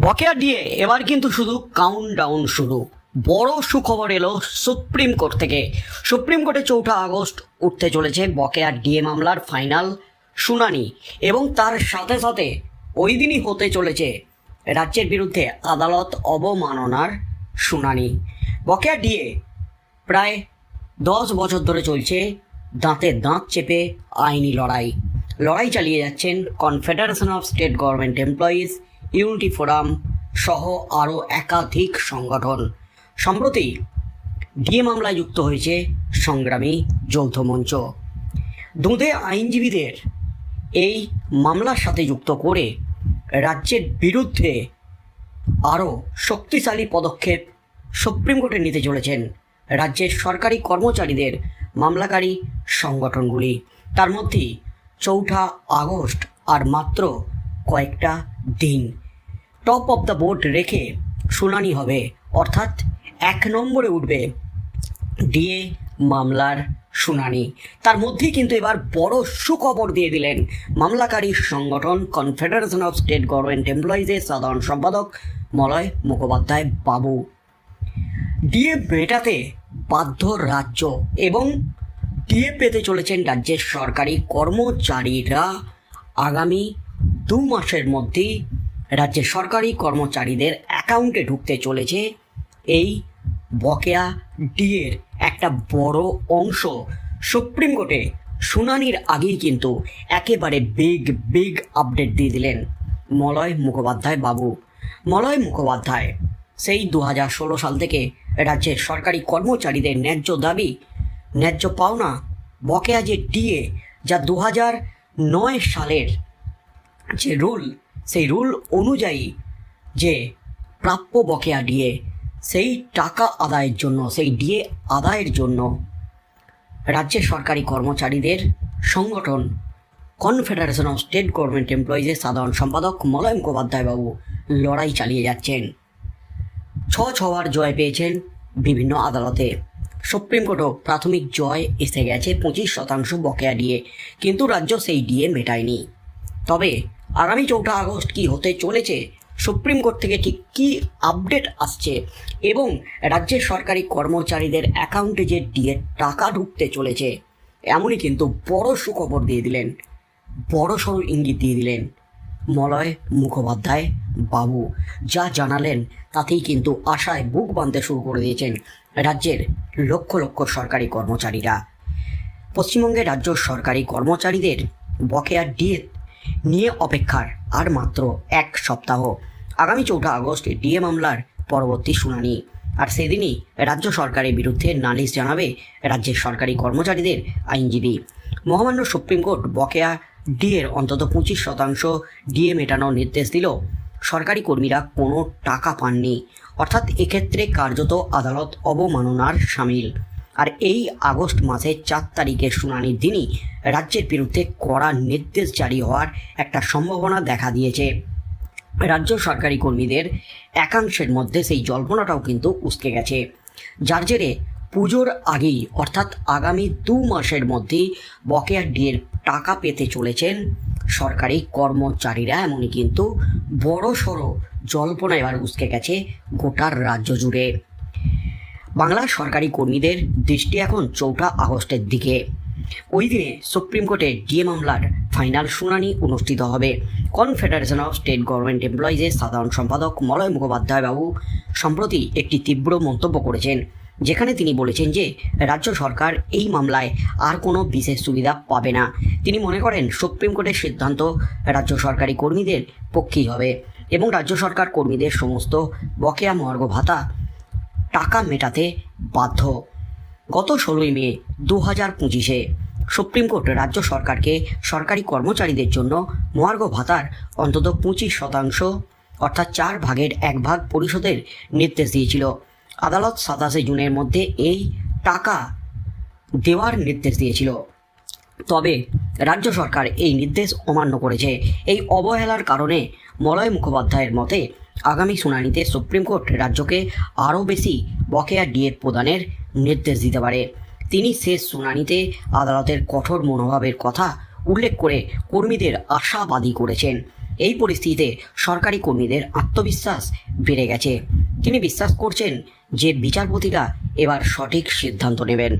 বকেয়া দিয়ে এবার কিন্তু শুধু কাউন্ট ডাউন শুরু। বড় সুখবর এলো সুপ্রিম কোর্ট থেকে। সুপ্রিম কোর্টে চৌঠা আগস্ট উঠতে চলেছে বকেয়া ডিএ মামলার ফাইনাল শুনানি এবং তার সাথে সাথে ওই দিনই হতে চলেছে রাজ্যের বিরুদ্ধে আদালত অবমাননার শুনানি। বকেয়া ডিএ প্রায় দশ বছর ধরে চলছে, দাঁতে দাঁত চেপে আইনি লড়াই। লড়াই চালিয়ে যাচ্ছেন confederation of state government employees unity forum সহ আরও একাধিক সংগঠন। সম্প্রতি ডিএ মামলায় যুক্ত হয়েছে সংগ্রামী যৌথ মঞ্চ। দুঁদে আইনজীবীদের এই মামলার সাথে যুক্ত করে রাজ্যের বিরুদ্ধে আরও শক্তিশালী পদক্ষেপ সুপ্রিম কোর্টে নিতে চলেছেন রাজ্যের সরকারি কর্মচারীদের মামলাকারী সংগঠনগুলি। তার মধ্যে চৌঠা আগস্ট আর মাত্র কয়েকটা দিন। টপ অফ দ্য বোর্ড রেখে শুনানি হবে। অর্থাৎ এক নম্বরে উঠবে ডিএ মামলার শুনানি। তার মধ্যেই কিন্তু এবার বড় সুখবর দিয়ে দিলেন মামলাকারী সংগঠন কনফেডারেশন অফ স্টেট গভর্নমেন্ট এমপ্লয়িজের সাধারণ সম্পাদক মলয় মুখোপাধ্যায় বাবু। ডিএ মেটাতে বাধ্য রাজ্য এবং ডিএ পেতে চলেছেন রাজ্যের সরকারি কর্মচারীরা। আগামী দু মাসের মধ্যেই রাজ্যের সরকারি কর্মচারীদের অ্যাকাউন্টে ঢুকতে চলেছে এই বকেয়া ডিএর একটা বড় অংশ। সুপ্রিম কোর্টে শুনানির আগেই কিন্তু একেবারে বিগ বিগ আপডেট দিয়ে দিলেন মলয় মুখোপাধ্যায় বাবু। মলয় মুখোপাধ্যায়, সেই দু হাজার ষোলো সাল থেকে রাজ্যের সরকারি কর্মচারীদের ন্যায্য দাবি, ন্যায্য পাওনা, বকেয়া যে ডিএ, যা দু নয় সালের যে রুল সেই রুল অনুযায়ী যে প্রাপ্য বকেয়া ডিএ সেই টাকা আদায়ের জন্য, সেই ডিএ আদায়ের জন্য রাজ্যের সরকারি কর্মচারীদের সংগঠন কনফেডারেশন অফ স্টেট গভর্নমেন্ট এমপ্লয়িজের সাধারণ সম্পাদক মলয় মুখোপাধ্যায় বাবু লড়াই চালিয়ে যাচ্ছেন। ছ ছবার জয় পেয়েছেন বিভিন্ন আদালতে। সুপ্রিম কোর্টও প্রাথমিক জয় এসে গেছে, পঁচিশ শতাংশ বকেয়া দিয়ে, কিন্তু রাজ্য সেই ডিএ মেটায়নি। তবে আগামী চৌঠা আগস্ট কি হতে চলেছে, সুপ্রিম কোর্ট থেকে ঠিক কী আপডেট আসছে এবং রাজ্যের সরকারি কর্মচারীদের অ্যাকাউন্টে যে ডিএ টাকা ঢুকতে চলেছে, এমনই কিন্তু বড় সুখবর দিয়ে দিলেন, বড় সড়ো ইঙ্গিত দিয়ে দিলেন মলয় মুখোপাধ্যায় বাবু। যা জানালেন তাতেই কিন্তু আশায় বুক বাঁধতে শুরু করে দিয়েছেন রাজ্যের লক্ষ লক্ষ সরকারি কর্মচারীরা। পশ্চিমবঙ্গের রাজ্য সরকারি কর্মচারীদের বকেয়া ডিএ নিয়ে অপেক্ষার আর মাত্র এক সপ্তাহ। আগামী চৌঠা আগস্ট ডিএ মামলার পরবর্তী শুনানি। আর সেদিনই রাজ্য সরকারের বিরুদ্ধে নালিশ জানাবে রাজ্যের সরকারি কর্মচারীদের আইনজীবী। মহামান্য সুপ্রিম কোর্ট বকেয়া ডিএর অন্তত পঁচিশ শতাংশ ডিএ মেটানোর নির্দেশ দিল সরকারি কর্মীরা কোনো টাকা পাননি। অর্থাৎ এক্ষেত্রে কার্যত আদালত অবমাননার সামিল। আর এই আগস্ট মাসের চার তারিখের শুনানির দিনই রাজ্যের বিরুদ্ধে কড়া নির্দেশ জারি হওয়ার একটা সম্ভাবনা দেখা দিয়েছে। রাজ্য সরকারি কর্মীদের একাংশের মধ্যে সেই জল্পনাটাও কিন্তু উস্কে গেছে। যার জেরে পুজোর আগেই, অর্থাৎ আগামী দু মাসের মধ্যেই বকেয়া ডিএর টাকা পেতে চলেছেন সরকারি কর্মচারীরা। এমনই কিন্তু বড় সড়ো জল্পনা এবার উস্কে গেছে গোটার রাজ্য জুড়ে। বাংলার সরকারি কর্মীদের দৃষ্টি এখন চৌঠা আগস্টের দিকে। ওই দিনে সুপ্রিম কোর্টে ডিএ মামলার ফাইনাল শুনানি অনুষ্ঠিত হবে। কনফেডারেশন অফ স্টেট গভর্নমেন্ট এমপ্লয়িজের সাধারণ সম্পাদক মলয় মুখোপাধ্যায় বাবু সম্প্রতি একটি তীব্র মন্তব্য করেছেন, যেখানে তিনি বলেছেন যে, রাজ্য সরকার এই মামলায় আর কোনো বিশেষ সুবিধা পাবে না। তিনি মনে করেন, সুপ্রিম কোর্টের সিদ্ধান্ত রাজ্য সরকারি কর্মীদের পক্ষেই হবে এবং রাজ্য সরকার কর্মীদের সমস্ত বকেয়া মর্গ ভাতা টাকা মেটাতে বাধ্য। গত ষোলোই মে দু হাজার পঁচিশে সুপ্রিম কোর্ট রাজ্য সরকারকে সরকারি কর্মচারীদের জন্য মহার্ঘ ভাতার অন্তত পঁচিশ শতাংশ, অর্থাৎ চার ভাগের এক ভাগ পরিশোধের নির্দেশ দিয়েছিল। আদালত সাতাশে জুনের মধ্যে এই টাকা দেওয়ার নির্দেশ দিয়েছিল। তবে রাজ্য সরকার এই নির্দেশ অমান্য করেছে। এই অবহেলার কারণে মলয় মুখোপাধ্যায়ের মতে আগামী শুনানিতে সুপ্রিম কোর্ট রাজ্যকে আরও বেশি বকেয়া ডিএ প্রদানের নির্দেশ দিতে পারে। তিনি শেষ শুনানিতে আদালতের কঠোর মনোভাবের কথা উল্লেখ করে কর্মীদের আশাবাদী করেছেন। এই পরিস্থিতিতে সরকারি কর্মীদের আত্মবিশ্বাস বেড়ে গেছে। তিনি বিশ্বাস করছেন যে বিচারপতিরা এবার সঠিক সিদ্ধান্ত নেবেন।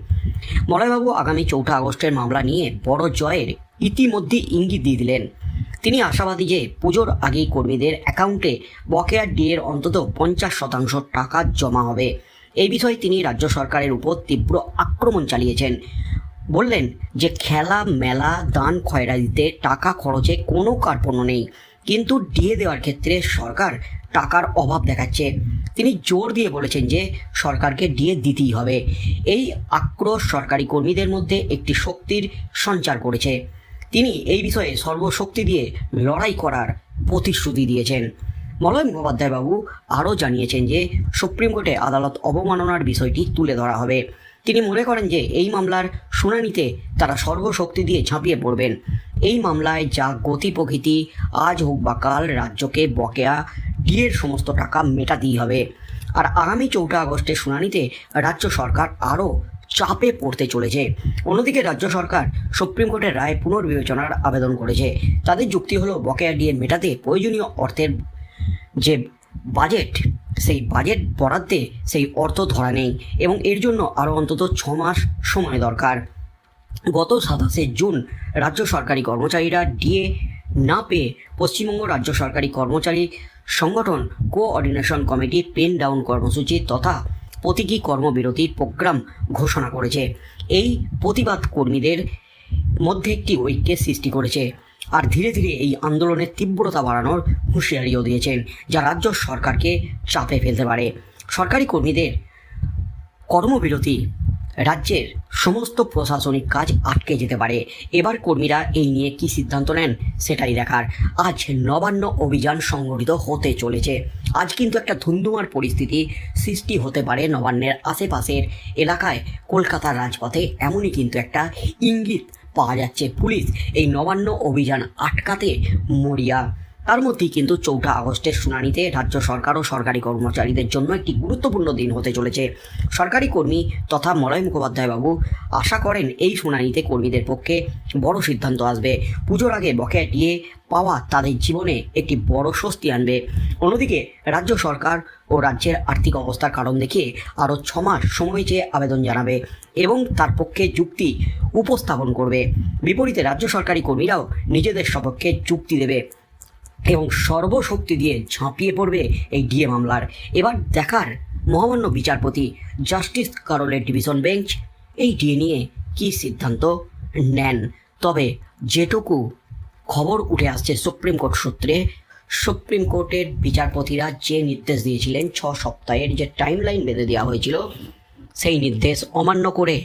মলয়বাবু আগামী চৌঠা আগস্টের মামলা নিয়ে বড় জয়ের ইতিমধ্যে ইঙ্গিত দিয়ে দিলেন। তিনি আশাবাদী যে পুজোর আগেই কর্মীদের অ্যাকাউন্টে বকেয়া ডিএর অন্তত পঞ্চাশ শতাংশ টাকা জমা হবে। এই বিষয়ে তিনি রাজ্য সরকারের উপর তীব্র আক্রমণ চালিয়েছেন। বললেন যে খেলা, মেলা, দান খয়রাদিতে টাকা খরচে কোনো কার্পণ্য নেই। কিন্তু ডিএ দেওয়ার ক্ষেত্রে সরকার টাকার অভাব দেখাচ্ছে। তিনি জোর দিয়ে বলেছেন যে সরকারকে ডিএ দিতেই হবে। এই আক্রোশ সরকারি কর্মীদের মধ্যে একটি শক্তির সঞ্চার করেছে। তিনি এই বিষয়ে সর্বশক্তি দিয়ে লড়াই করার প্রতিশ্রুতি দিয়েছেন। মলয় মুখোপাধ্যায় বাবু আরও জানিয়েছেন যে, সুপ্রিম কোর্টে আদালত অবমাননার বিষয়টি তুলে ধরা হবে। তিনি মনে করেন যে, এই মামলার শুনানিতে তারা সর্বশক্তি দিয়ে ঝাঁপিয়ে পড়বেন। এই মামলায় যা গতি প্রকৃতি, আজ হোক বা কাল, রাজ্যকে বকেয়া, ডিএর সমস্ত টাকা মেটাতেই হবে। আর আগামী চৌঠা আগস্টের শুনানিতে রাজ্য সরকার আরও চাপে পড়তে চলেছে। অন্যদিকে রাজ্য সরকার সুপ্রিম কোর্টের রায় পুনর্বিবেচনার আবেদন করেছে। তাদের যুক্তি হলো, বকেয়া ডিএ মেটাতে প্রয়োজনীয় অর্থের যে বাজেট, সেই বাজেট বরাদ্দে সেই অর্থ ধরা নেই এবং এর জন্য আরও অন্তত ছ মাস সময় দরকার। গত সাতাশে জুন রাজ্য সরকারি কর্মচারীরা ডিএ না পেয়ে পশ্চিমবঙ্গ রাজ্য সরকারি কর্মচারী সংগঠন কোঅর্ডিনেশন কমিটি পেন ডাউন কর্মসূচি তথা প্রতীকী কর্মবিরতির প্রোগ্রাম ঘোষণা করেছে। এই প্রতিবাদ কর্মীদের মধ্যে একটি ঐক্যের সৃষ্টি করেছে আর ধীরে ধীরে এই আন্দোলনের তীব্রতা বাড়ানোর হুঁশিয়ারিও দিয়েছেন যা রাজ্য সরকারকে চাপে ফেলতে পারে। সরকারি কর্মীদের কর্মবিরতি রাজ্যের সমস্ত প্রশাসনিক কাজ আটকে যেতে পারে। এবার কর্মীরা এই নিয়ে কি সিদ্ধান্ত নেন, সেটাই দেখার। আজ নবান্ন অভিযান সংগঠিত হতে চলেছে। আজ কিন্তু একটা ধুন্ধুমার পরিস্থিতি সৃষ্টি হতে পারে নবান্নের আশেপাশের এলাকায়। কলকাতার রাজপথে এমনই কিন্তু একটা ইঙ্গিত পাওয়া যাচ্ছে। পুলিশ এই নবান্ন অভিযান আটকাতে মরিয়া। তার মধ্যেই কিন্তু চৌঠা আগস্টের শুনানিতে রাজ্য সরকার ও সরকারি কর্মচারীদের জন্য একটি গুরুত্বপূর্ণ দিন হতে চলেছে। সরকারি কর্মী তথা মলয় মুখোপাধ্যায় বাবু আশা করেন এই শুনানিতে কর্মীদের পক্ষে বড় সিদ্ধান্ত আসবে। পুজোর আগে বকেয়া দিয়ে পাওয়া তাদের জীবনে একটি বড় স্বস্তি আনবে। অন্যদিকে রাজ্য সরকার ও রাজ্যের আর্থিক অবস্থার কারণ দেখিয়ে আরও ছ মাস সময় চেয়ে আবেদন জানাবে এবং তার পক্ষে যুক্তি উপস্থাপন করবে। বিপরীতে রাজ্য সরকারি কর্মীরাও নিজেদের সপক্ষে যুক্তি দেবে। এবং সর্বশক্তি দিয়ে ঝাঁপিয়ে পড়বে এই ডিএ মামলার। এবার দেখার মহামান্য বিচারপতি জাস্টিস কারলের ডিভিশন বেঞ্চ এই ডিএ নিয়ে কী সিদ্ধান্ত নেন? তবে যেটুকু খবর উঠে আসছে সুপ্রিম কোর্ট সূত্রে, সুপ্রিম কোর্টের বিচারপতিরা যে নির্দেশ দিয়েছিলেন, ছ সপ্তাহের যে টাইম লাইন বেঁধে দেওয়া হয়েছিল, সেই নির্দেশ অমান্য করে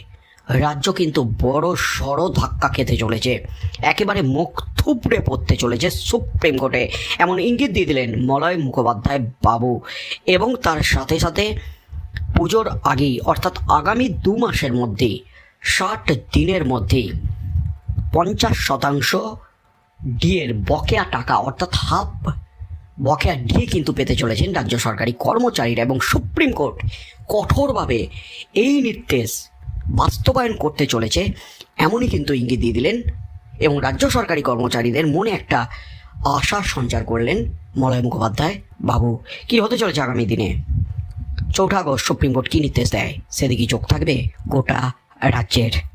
রাজ্য কিন্তু বড় সড় ধাক্কা খেতে চলেছে। একেবারে মুখ থুবড়ে পড়তে চলেছে সুপ্রিম কোর্টে। এমন ইঙ্গিত দিয়ে দিলেন মলয় মুখোপাধ্যায় বাবু। এবং তার সাথে সাথে পুজোর আগেই, অর্থাৎ আগামী দু মাসের মধ্যেই, ষাট দিনের মধ্যেই পঞ্চাশ শতাংশ ডিএর বকেয়া টাকা, অর্থাৎ হাফ বকেয়া ডিএ কিন্তু পেতে চলেছেন রাজ্য সরকারি কর্মচারীরা। এবং সুপ্রিম কোর্ট কঠোরভাবে এই নির্দেশ বাস্তবায়ন করতে চলেছে, এমনই কিন্তু ইঙ্গিত দিয়ে দিলেন এবং রাজ্য সরকারি কর্মচারীদের মনে একটা আশার সঞ্চার করলেন মলয় মুখোপাধ্যায়। বাবু, কি হতে চলেছে আগামী দিনে? চৌঠা আগস্ট সুপ্রিম কোর্ট কী নির্দেশ দেয়? সেদিকে চোখ থাকবে গোটা রাজ্যের?